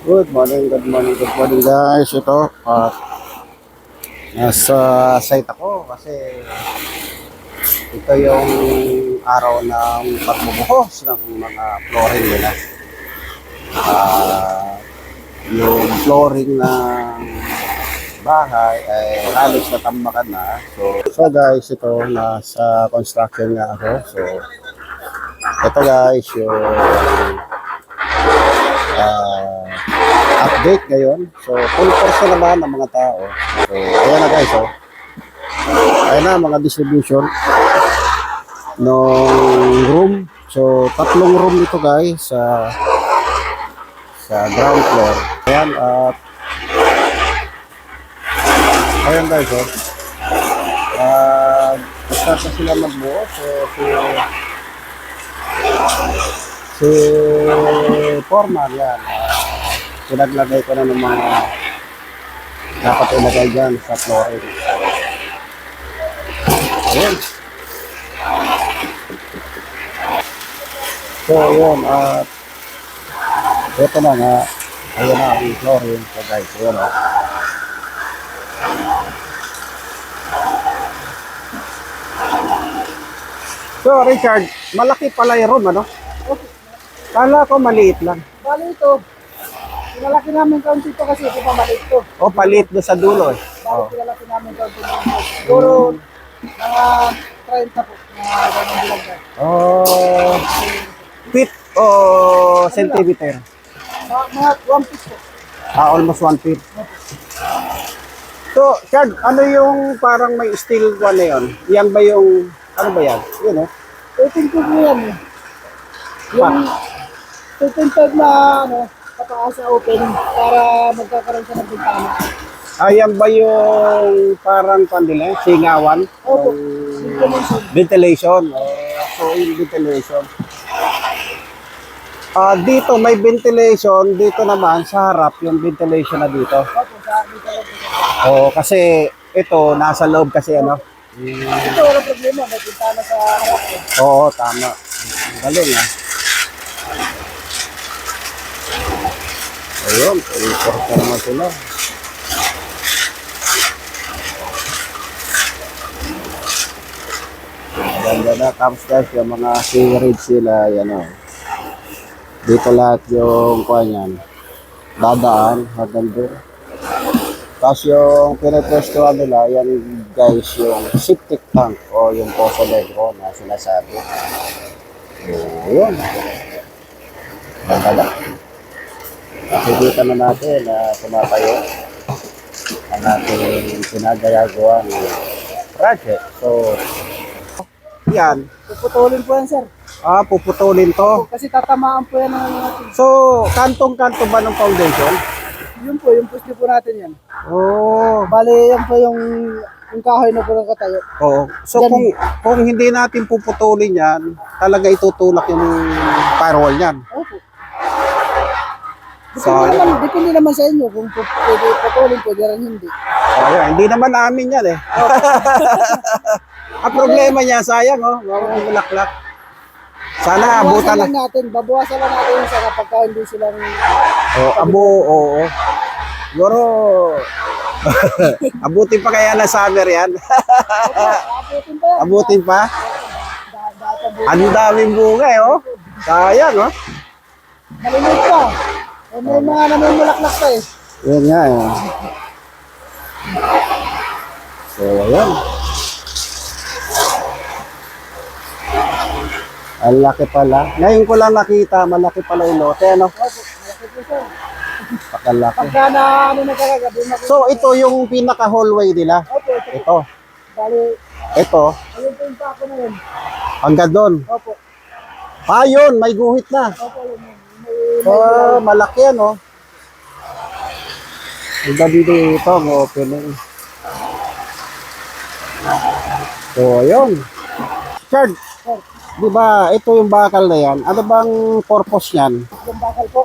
Good morning, good morning, good morning guys. Ito, at nasa site ako kasi ito yung araw ng pagbubuhos ng mga flooring nila. Ah, yung flooring ng bahay ay halos natambakan na. So, so guys, ito nasa construction nga ako. So, ito guys, yung ah, update ngayon. So, full course na naman ng mga tao. So, ayan na guys, oh. Ayan na, mga distribution ng room. So, tatlong room ito guys sa sa ground floor. Ayan, at ayan guys, oh. Uh, basta pa sila magbuo. So, si si Foreman, yan. Ah, pinaglagay ko na ng mga dapat ilagay dyan sa flooring. Ayan. So, yun. At ito na nga. Ayan na ang flooring. So, guys, ayan o. So, Richard, malaki pala yung room, ano? Kala ko maliit lang. Bali ito. Pinalaki namin kaunti to kasi ito pa maliit to. O, palit doon sa dulo eh. Bali pinalaki namin kaunti dito. Siguro mga 30 po. Mga ganun bilang na. Oh, feet o centimeter? Mga, mga 1 piece po. Ah, almost one feet. So, Chad, ano yung parang may steel one na yun? Yan ba yung, ano ba yan? Yun, oh. 13 po po yan eh. Yung 13 na ano, pataas na open para magkakaroon siya ng bintana. Ah, yan ba yung parang pandila? Singawan? Opo. Dimension. ventilation. Oh, so, yung ventilation. Ah, dito may ventilation, dito naman sa harap yung ventilation na dito. Opo, sa dito lang po siya. Oo, kasi ito nasa loob kasi ano. Ito walang problema, may bintana sa harap eh. Oo, tama. Galing ah. Ayun, report na naman sila. Ganda na. Guys, yung mga seaweed sila, yan o. Dito lahat yung kuha niyan. Dadaan, hanggang doon. Tapos yung pinapwestuhan nila, yan guys, yung septic tank o yung poso negro na sinasabi. So, yun. Ganda na. Nakikita na natin na tumatayo ang ating pinagayagawa ng project. So, yan. Puputulin po yan sir. Ah, puputulin to. Kasi tatamaan po yan ng natin. So, kantong-kanto ba ng foundation? Yun po, yung pusti po natin yan. Oo. Bali, yan po yung, yung kahoy na po ng katayo. Oo. So, Yan. kung, kung hindi natin puputulin yan, talaga itutulak yung firewall yan. Opo. Depende Sayang. naman, depende naman sa inyo kung pu- pwede putulin, pwede rin hindi. Ayan, hindi naman amin yan eh. Ang problema niya, sayang oh, mga bulaklak. Sana abutan na. natin, babawasan lang natin yung sa kapag ka hindi silang Oh, abo, oo. Siguro, abutin pa kaya na summer yan. abutin pa yan. abutin pa. Da-. Ang daming bunga eh, oh. Sayang, oh. Malinig pa. Eh, may mga namumulaklak pa eh. Yan nga, eh. So, ayan. Ang laki pala. Ngayon ko lang nakita, malaki pala yung lote, ano? Malaki po. Pakalaki. Pagka na ano na makikita. So, ito yung pinaka-hallway nila. Opo, ito. Ito. Bali, Ito. ayun po yung pako na yun. Hanggang doon. Opo. Ah, yun. May guhit na. Opo, yun. Oh, malaki yan, oh. Ang dali dito, ang opening. So, ayun. Chard, di ba, ito yung bakal na yan. Ano bang purpose niyan? yung bakal po.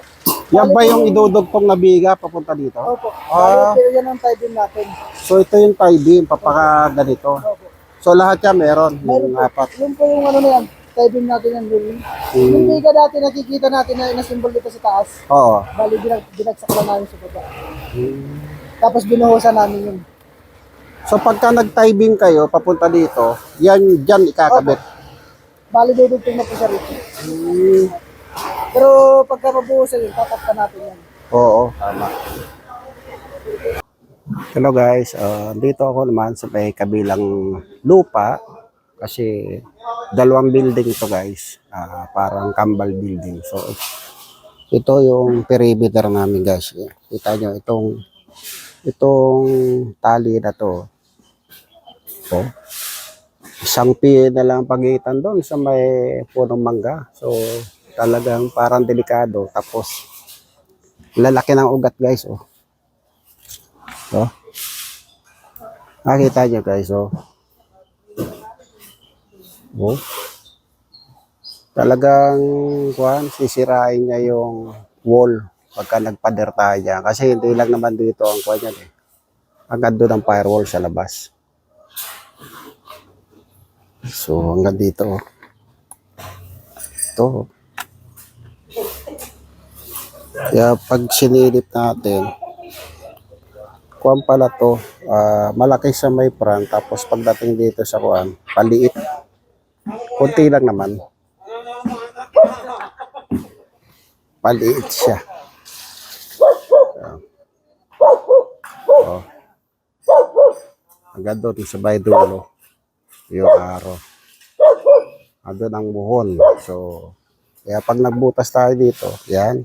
Yan ba yung idudugtong na biga papunta dito? Opo. Ah. Pero yan ang tie natin. So, ito yung tie beam, papaka ganito. Opo. So, lahat yan meron, yung apat. Yun po yung ano na yan. Typing natin yung drilling. Hmm. Yung biga dati nakikita natin na inasimbol dito sa taas. Oo. Bali, binag, binagsak lang namin sa baba. Tapos binuhusan namin yun. So pagka nag-tibing kayo, papunta dito, yan dyan ikakabit. Bali, dudugtong na po siya rito. Hmm. Pero pagka mabuhusan yun, tatapkan natin yan. Oo, tama. Hello guys, uh, dito ako naman sa may kabilang lupa kasi dalawang building ito guys, Ah, parang kambal building. So ito yung perimeter namin guys. Kita nyo itong itong tali na to. Ito. Isang piye na lang pagitan doon sa may punong mangga. So talagang parang delikado. Tapos lalaki ng ugat guys oh. Oh. Nakita nyo guys oh. Oh. Talagang kuhan, sisirain niya yung wall pagka nagpader tayo. Kasi hindi lang naman dito ang kuhan yan eh. Hanggang doon ang firewall sa labas. So hanggang dito oh. Ito. oh. Kaya pag sinilip natin, kuan pala to, ah, malaki sa may front, tapos pagdating dito sa kuan, paliit. Kunti lang naman. Paliit siya. Oh. Hanggang doon sa bay dulo, yung araw. Andun ang buhon. So, kaya pag nagbutas tayo dito, yan,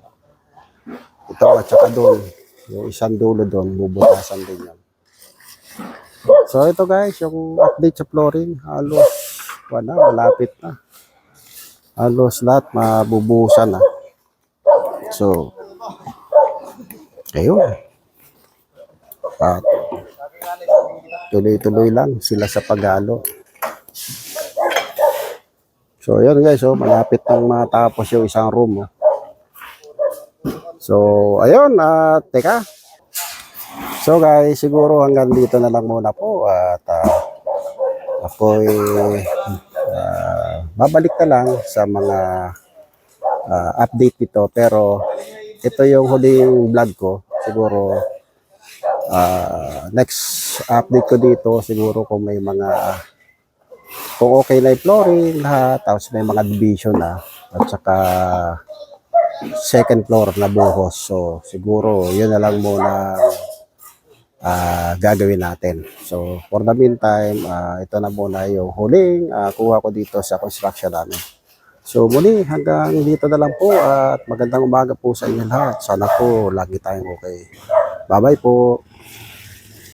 ito at saka doon. Yung isang dulo doon, bubutasan din yan. So ito guys, yung update sa flooring, halos wala, malapit na. Halos lahat mabubuhusan na. So, ayun. At tuloy-tuloy lang sila sa pagalo. So, yun guys, oh, malapit nang matapos yung isang room. Oh. So, ayun, at teka. So guys, siguro hanggang dito na lang muna po at uh, ako'y ah, babalik na lang sa mga ah, update dito pero ito yung huling vlog ko. Siguro ah, next update ko dito siguro kung may mga kung okay na yung flooring lahat. Tapos may mga division na. At saka second floor na buhos. So, siguro, yun na lang muna ah, gagawin natin. So, for the meantime, ah, ito na muna yung huling ah, kuha ko dito sa construction namin. So, muli, hanggang dito na lang po at magandang umaga po sa inyo lahat. Sana po lagi tayong okay. Bye-bye po.